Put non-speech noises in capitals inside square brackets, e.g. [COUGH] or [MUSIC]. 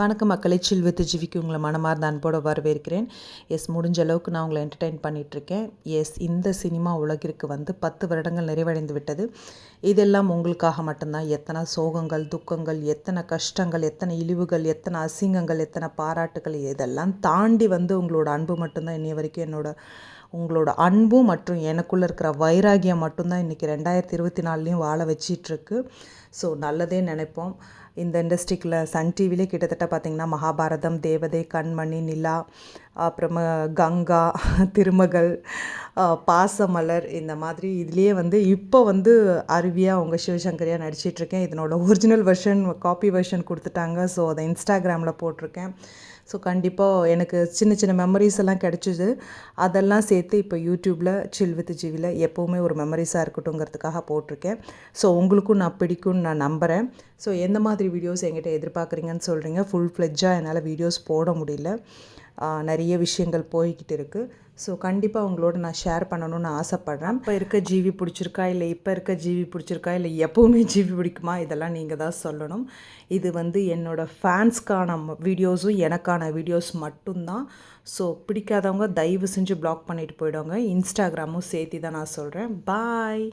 வணக்கம் மக்களை சில்வித்து ஜீவிக்கு உங்களை மனமார்ந்த அன்போடு வரவேற்கிறேன். எஸ் முடிஞ்ச அளவுக்கு நான் உங்களை என்டர்டெயின் பண்ணிகிட்ருக்கேன் எஸ் இந்த சினிமா உலகிற்கு வந்து பத்து வருடங்கள் நிறைவடைந்து விட்டது. இதெல்லாம் உங்களுக்காக மட்டும்தான். எத்தனை சோகங்கள் துக்கங்கள் எத்தனை கஷ்டங்கள் எத்தனை இழிவுகள் எத்தனை அசிங்கங்கள் எத்தனை பாராட்டுகள் இதெல்லாம் தாண்டி வந்து உங்களோட அன்பு மட்டும்தான். இன்னைய வரைக்கும் என்னோட உங்களோட அன்பும் மற்றும் எனக்குள்ளே இருக்கிற வைராகியம் மட்டும்தான் இன்றைக்கி ரெண்டாயிரத்தி இருபத்தி நாலுலேயும் வாழ வச்சிட்ருக்கு. ஸோ நல்லதே நினைப்போம். இந்த இண்டஸ்ட்ரிக்கில் சன் டிவிலே கிட்டத்தட்ட பார்த்திங்கன்னா மகாபாரதம் தேவதை கண்மணி நிலா அப்புறமா கங்கா [LAUGHS] திருமகள் பாசமலர் இந்த மாதிரி இதுலேயே வந்து இப்போ வந்து அருவியாக அவங்க சிவசங்கரியாக நடிச்சிட்ருக்கேன். இதனோட ஒரிஜினல் வெர்ஷன் காப்பி வெர்ஷன் கொடுத்துட்டாங்க. ஸோ அதை இன்ஸ்டாகிராமில் போட்டிருக்கேன் ஸோ கண்டிப்பாக எனக்கு சின்ன சின்ன மெமரிஸ் எல்லாம் கிடச்சிது. அதெல்லாம் சேர்த்து இப்போ யூடியூப்பில் சில் வித் ஜிவியில் எப்போவுமே ஒரு மெமரிஸாக இருக்கட்டுங்கிறதுக்காக போட்டிருக்கேன் ஸோ உங்களுக்கும் நான் பிடிக்கும்னு நான் நம்புகிறேன் ஸோ எந்த மாதிரி வீடியோஸ் எங்கிட்ட எதிர்பார்க்குறீங்கன்னு சொல்கிறீங்க ஃபுல் ஃப்ளெஜ்ஜாக என்னால் வீடியோஸ் போட முடியல. நிறைய விஷயங்கள் போய்கிட்டு இருக்குது ஸோ கண்டிப்பாக உங்களோட நான் ஷேர் பண்ணணும்னு ஆசைப்பட்றேன். இப்போ இருக்க ஜிவி பிடிச்சிருக்கா? இல்லை இப்போ இருக்க ஜிவி பிடிச்சிருக்கா? இல்லை எப்போவுமே ஜிவி பிடிக்குமா? இதெல்லாம் நீங்கள் தான் சொல்லணும். இது வந்து என்னோடய ஃபேன்ஸ்க்கான வீடியோஸும் எனக்கான வீடியோஸ் மட்டும்தான். ஸோ பிடிக்காதவங்க தயவு செஞ்சு பிளாக் பண்ணிட்டு போயிடுவாங்க இன்ஸ்டாகிராமும் சேர்த்து தான் நான் சொல்கிறேன் பாய்